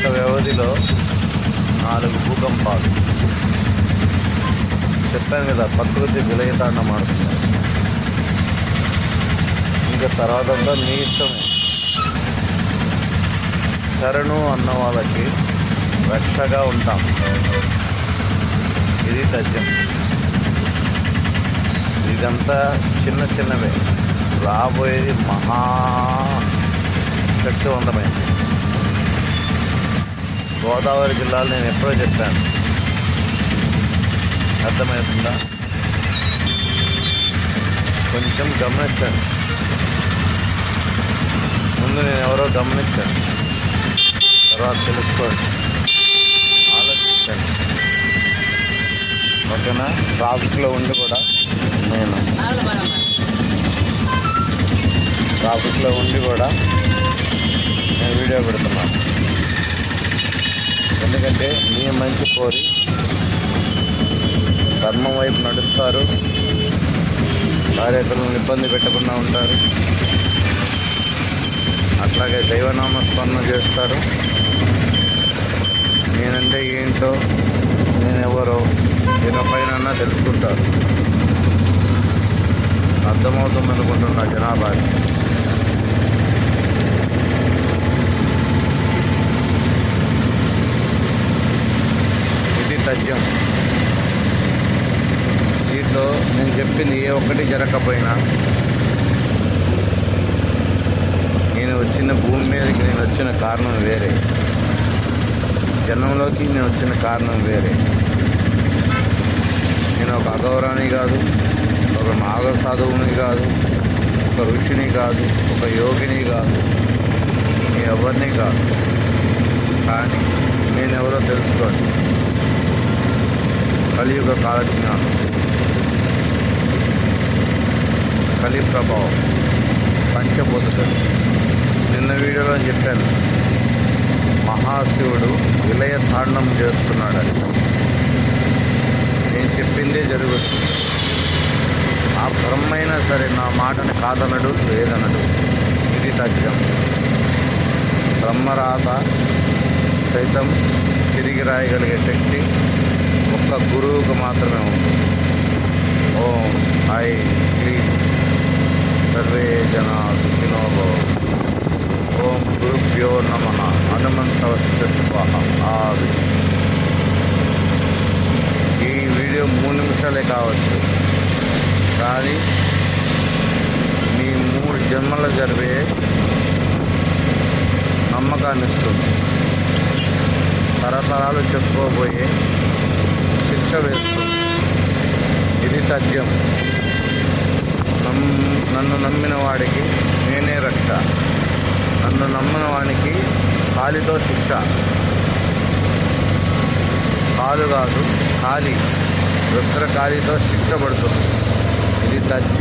గంట వ్యవధిలో నాలుగు భూకంపాలు. చెప్పాను కదా ప్రకృతి విలయతాండం ఆడుతున్నారు ఇంకా తర్వాత అంతా మీ ఇష్టమే. శరణు అన్న వాళ్ళకి రక్షగా ఉంటాం. ఇది సత్యం. ఇదంతా చిన్న చిన్నవే. రాబోయేది మహా శక్తివంతమైనది. గోదావరి జిల్లాలో నేను ఎప్పుడో చెప్పాను. అర్థమవుతుందా? కొంచెం గమనించండి. ముందు నేను ఎవరో గమనించాను. తర్వాత తెలుసుకోండి. ఆలోచించండి. ఓకేనా? ట్రాఫిక్లో ఉండి కూడా నేను ట్రాఫిక్లో ఉండి కూడా నేను వీడియో పెడుతున్నాను. ఎందుకంటే మీ మంచి కోరి ధర్మం వైపు నడుస్తారు. భార్యతలను ఇబ్బంది పెట్టకుండా ఉంటారు. అట్లాగే దైవనామస్మరణ చేస్తారు. నేనంటే ఏంటో నేను ఎవరో ఇకపైన తెలుసుకుంటారు. అర్థమవుతుంది అనుకుంటున్నా జనాభా ఇది సత్యం దీంట్లో నేను చెప్పింది ఏ ఒక్కటి జరగకపోయినా నేను వచ్చిన భూమి మీదకి నేను వచ్చిన కారణం వేరే. జన్మంలోకి నేను వచ్చిన కారణం వేరే. నేను ఒక అగౌరాని కాదు ఒక నాగ సాధువుని కాదు ఒక ఋషిని కాదు ఒక యోగిని కాదు. నేను ఎవరిని కాదు. కానీ నేనెవరో తెలుసుకోండి కలియుగ కాలజ్ఞానం కలి ప్రభావం పంచభూతలు నిన్న వీడియోలో చెప్పాను. మహాశివుడు విలయ తాండం చేస్తున్నాడని. నేను చెప్పిందే జరుగుతుంది. ఆ బ్రహ్మైనా సరే నా మాటని కాదనడు లేదనడు ఇది తథ్యం. బ్రహ్మరాత సైతం తిరిగి రాయగలిగే శక్తి ఒక గురువుకు మాత్రమే ఉంటుంది. ఓం ఐ క్లీం సర్వే జనా సుఖినో ఓం గురుభ్యో నమ. హనుమంతవస్య స్వాహ. ఆవి ఈ వీడియో మూడు నిమిషాలే కావచ్చు. కానీ మీ మూడు జన్మల జరిగే నమ్మకాన్ని ఇస్తుంది తరతరాలు చెప్పుకోబోయే శిక్ష వేస్తుంది ఇది తథ్యం నమ్ నన్ను నమ్మిన వాడికి నేనే రక్ష. నన్ను నమ్మిన వానికి కాలితో శిక్ష. కాలు కాదు కాలి. రుద్ర కాలితో శిక్ష పడుతుంది. ఇది తథ్యం